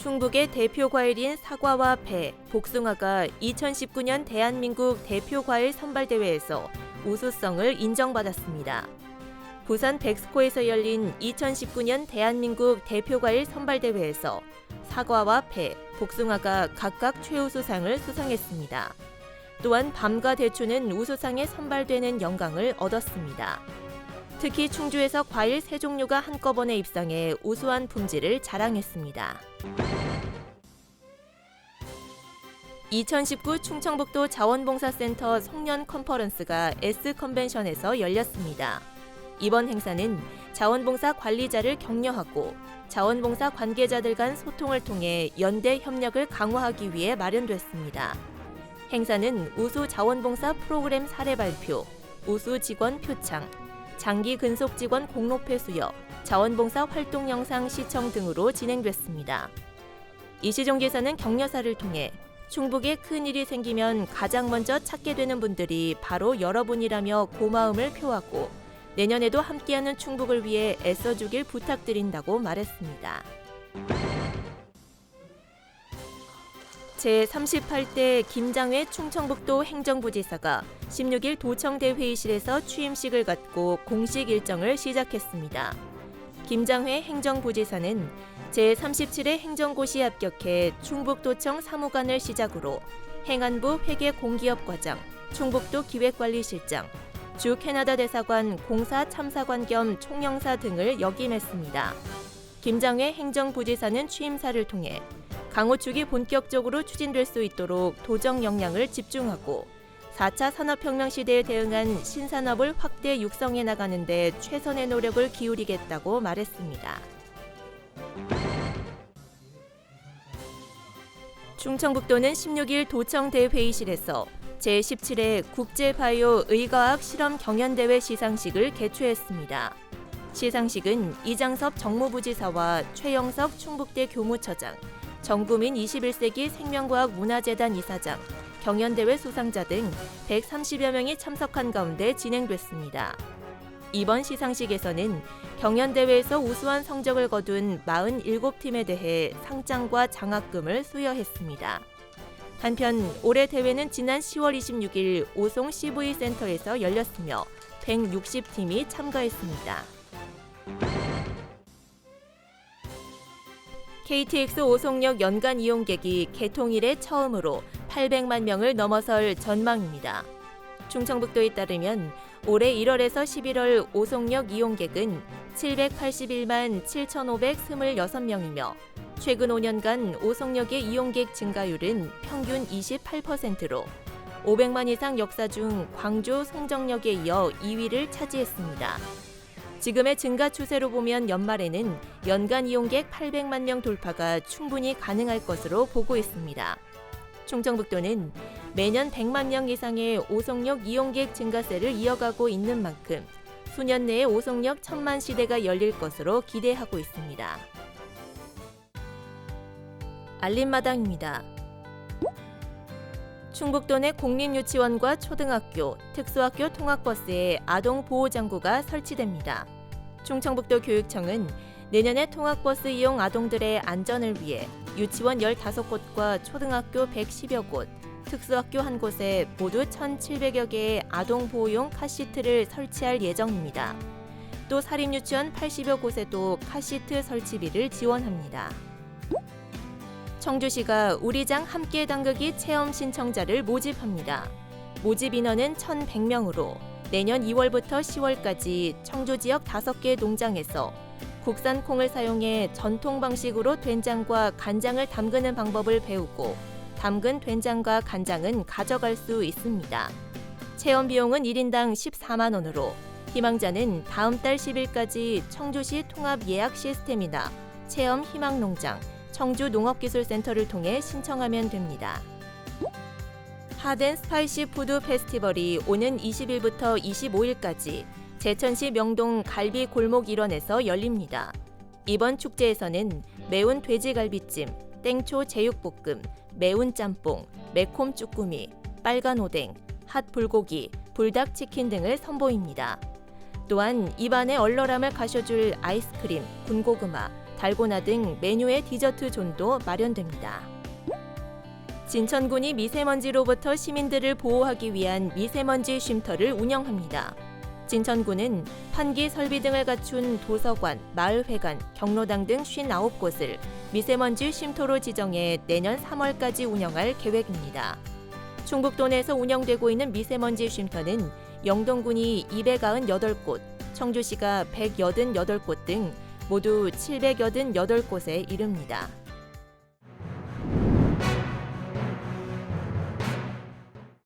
충북의 대표 과일인 사과와 배, 복숭아가 2019년 대한민국 대표 과일 선발대회에서 우수성을 인정받았습니다. 부산 백스코에서 열린 2019년 대한민국 대표 과일 선발대회에서 사과와 배, 복숭아가 각각 최우수상을 수상했습니다. 또한 밤과 대추는 우수상에 선발되는 영광을 얻었습니다. 특히 충주에서 과일 세 종류가 한꺼번에 입상해 우수한 품질을 자랑했습니다. 2019 충청북도 자원봉사센터 송년 컨퍼런스가 S 컨벤션에서 열렸습니다. 이번 행사는 자원봉사 관리자를 격려하고 자원봉사 관계자들 간 소통을 통해 연대 협력을 강화하기 위해 마련됐습니다. 행사는 우수 자원봉사 프로그램 사례 발표, 우수 직원 표창, 장기 근속 직원 공로패 수여, 자원봉사 활동 영상 시청 등으로 진행됐습니다. 이시종 기사는 격려사를 통해 충북에 큰 일이 생기면 가장 먼저 찾게 되는 분들이 바로 여러분이라며 고마움을 표하고 내년에도 함께하는 충북을 위해 애써주길 부탁드린다고 말했습니다. 제38대 김장회 충청북도 행정부지사가 16일 도청대 회의실에서 취임식을 갖고 공식 일정을 시작했습니다. 김장회 행정부지사는 제37회 행정고시 합격해 충북도청 사무관을 시작으로 행안부 회계공기업과장, 충북도 기획관리실장, 주 캐나다 대사관 공사 참사관 겸 총영사 등을 역임했습니다. 김장회 행정부지사는 취임사를 통해 강호축이 본격적으로 추진될 수 있도록 도정 역량을 집중하고 4차 산업혁명 시대에 대응한 신산업을 확대 육성해 나가는 데 최선의 노력을 기울이겠다고 말했습니다. 충청북도는 16일 도청 대 회의실에서 제17회 국제바이오 의과학 실험 경연대회 시상식을 개최했습니다. 시상식은 이장섭 정무부지사와 최영석 충북대 교무처장, 정구민 21세기 생명과학 문화재단 이사장, 경연대회 수상자 등 130여 명이 참석한 가운데 진행됐습니다. 이번 시상식에서는 경연대회에서 우수한 성적을 거둔 47팀에 대해 상장과 장학금을 수여했습니다. 한편 올해 대회는 지난 10월 26일 오송 CV 센터에서 열렸으며 160팀이 참가했습니다. KTX 오송역 연간 이용객이 개통 이래 처음으로 800만 명을 넘어설 전망입니다. 충청북도에 따르면 올해 1월에서 11월 오송역 이용객은 781만 7,526명이며 최근 5년간 오송역의 이용객 증가율은 평균 28%로 500만 이상 역사 중 광주 송정역에 이어 2위를 차지했습니다. 지금의 증가 추세로 보면 연말에는 연간 이용객 800만 명 돌파가 충분히 가능할 것으로 보고 있습니다. 충청북도는 매년 100만 명 이상의 오송역 이용객 증가세를 이어가고 있는 만큼 수년 내에 오송역 천만 시대가 열릴 것으로 기대하고 있습니다. 알림마당입니다. 충북도 내 공립유치원과 초등학교, 특수학교 통학버스에 아동 보호장구가 설치됩니다. 충청북도 교육청은 내년에 통학버스 이용 아동들의 안전을 위해 유치원 15곳과 초등학교 110여 곳, 특수학교 한 곳에 모두 1,700여 개의 아동 보호용 카시트를 설치할 예정입니다. 또 사립유치원 80여 곳에도 카시트 설치비를 지원합니다. 청주시가 우리장 함께 담그기 체험 신청자를 모집합니다. 모집 인원은 1,100명으로 내년 2월부터 10월까지 청주 지역 5개 농장에서 국산 콩을 사용해 전통 방식으로 된장과 간장을 담그는 방법을 배우고 담근 된장과 간장은 가져갈 수 있습니다. 체험 비용은 1인당 14만 원으로 희망자는 다음 달 10일까지 청주시 통합 예약 시스템이나 체험 희망 농장 청주 농업기술센터를 통해 신청하면 됩니다. 하덴 스파이시 푸드 페스티벌이 오는 20일부터 25일까지 제천시 명동 갈비 골목 일원에서 열립니다. 이번 축제에서는 매운 돼지갈비찜, 땡초 제육볶음, 매운 짬뽕, 매콤 쭈꾸미, 빨간 오뎅, 핫 불고기, 불닭 치킨 등을 선보입니다. 또한 입안의 얼얼함을 가셔줄 아이스크림, 군고구마, 달고나 등 메뉴의 디저트 존도 마련됩니다. 진천군이 미세먼지로부터 시민들을 보호하기 위한 미세먼지 쉼터를 운영합니다. 진천군은 환기 설비 등을 갖춘 도서관, 마을회관, 경로당 등 59곳을 미세먼지 쉼터로 지정해 내년 3월까지 운영할 계획입니다. 충북도 내에서 운영되고 있는 미세먼지 쉼터는 영동군이 298곳, 청주시가 188곳 등 모두 788곳에 이릅니다.